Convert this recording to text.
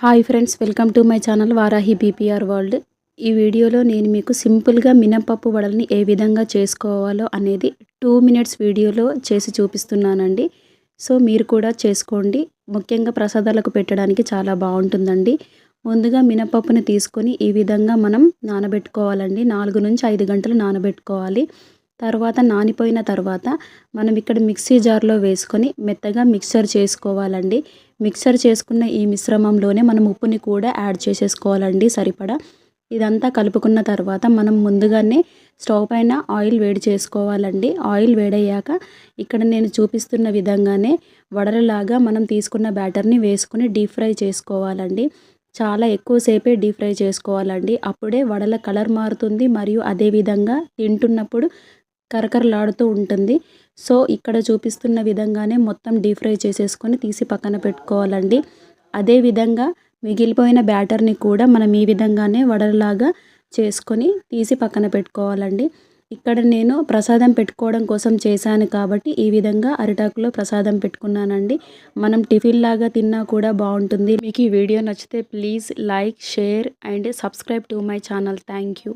Hi friends welcome to my channel Varahi BPR world. ఈ వీడియోలో నేను మీకు సింపుల్గా మినపప్పు వడల్ని ఏ విధంగా చేసుకోవాలో అనేది టూ మినిట్స్ వీడియోలో చేసి చూపిస్తున్నానండి. సో మీరు కూడా చేసుకోండి. ముఖ్యంగా ప్రసాదాలకు పెట్టడానికి చాలా బాగుంటుందండి. ముందుగా మినపప్పుని తీసుకొని ఈ విధంగా మనం నానబెట్టుకోవాలండి. నాలుగు నుంచి ఐదు గంటలు నానబెట్టుకోవాలి. తర్వాత నానిపోయిన తర్వాత మనం ఇక్కడ మిక్సీ జార్లో వేసుకొని మెత్తగా మిక్సర్ చేసుకోవాలండి. మిక్సర్ చేసుకున్న ఈ మిశ్రమంలోనే మనం ఉప్పుని కూడా యాడ్ చేసేసుకోవాలండి సరిపడా. ఇదంతా కలుపుకున్న తర్వాత మనం ముందుగానే స్టవ్ పైన ఆయిల్ వేడి చేసుకోవాలండి. ఆయిల్ వేడయ్యాక ఇక్కడ నేను చూపిస్తున్న విధంగానే వడలలాగా మనం తీసుకున్న బ్యాటర్ని వేసుకొని డీప్ ఫ్రై చేసుకోవాలండి. చాలా ఎక్కువసేపే డీప్ ఫ్రై చేసుకోవాలండి. అప్పుడే వడల కలర్ మారుతుంది మరియు అదేవిధంగా తింటున్నప్పుడు కరకరలాడుతూ ఉంటుంది. సో ఇక్కడ చూపిస్తున్న విధంగానే మొత్తం డీప్ ఫ్రై చేసేసుకొని తీసి పక్కన పెట్టుకోవాలండి. అదేవిధంగా మిగిలిపోయిన బ్యాటర్ని కూడా మనం ఈ విధంగానే వడలాగా చేసుకొని తీసి పక్కన పెట్టుకోవాలండి. ఇక్కడ నేను ప్రసాదం పెట్టుకోవడం కోసం చేశాను కాబట్టి ఈ విధంగా అరిటాకులో ప్రసాదం పెట్టుకున్నానండి. మనం టిఫిన్ లాగా తిన్నా కూడా బాగుంటుంది. మీకు ఈ వీడియో నచ్చితే please like share and subscribe to my channel. Thank you.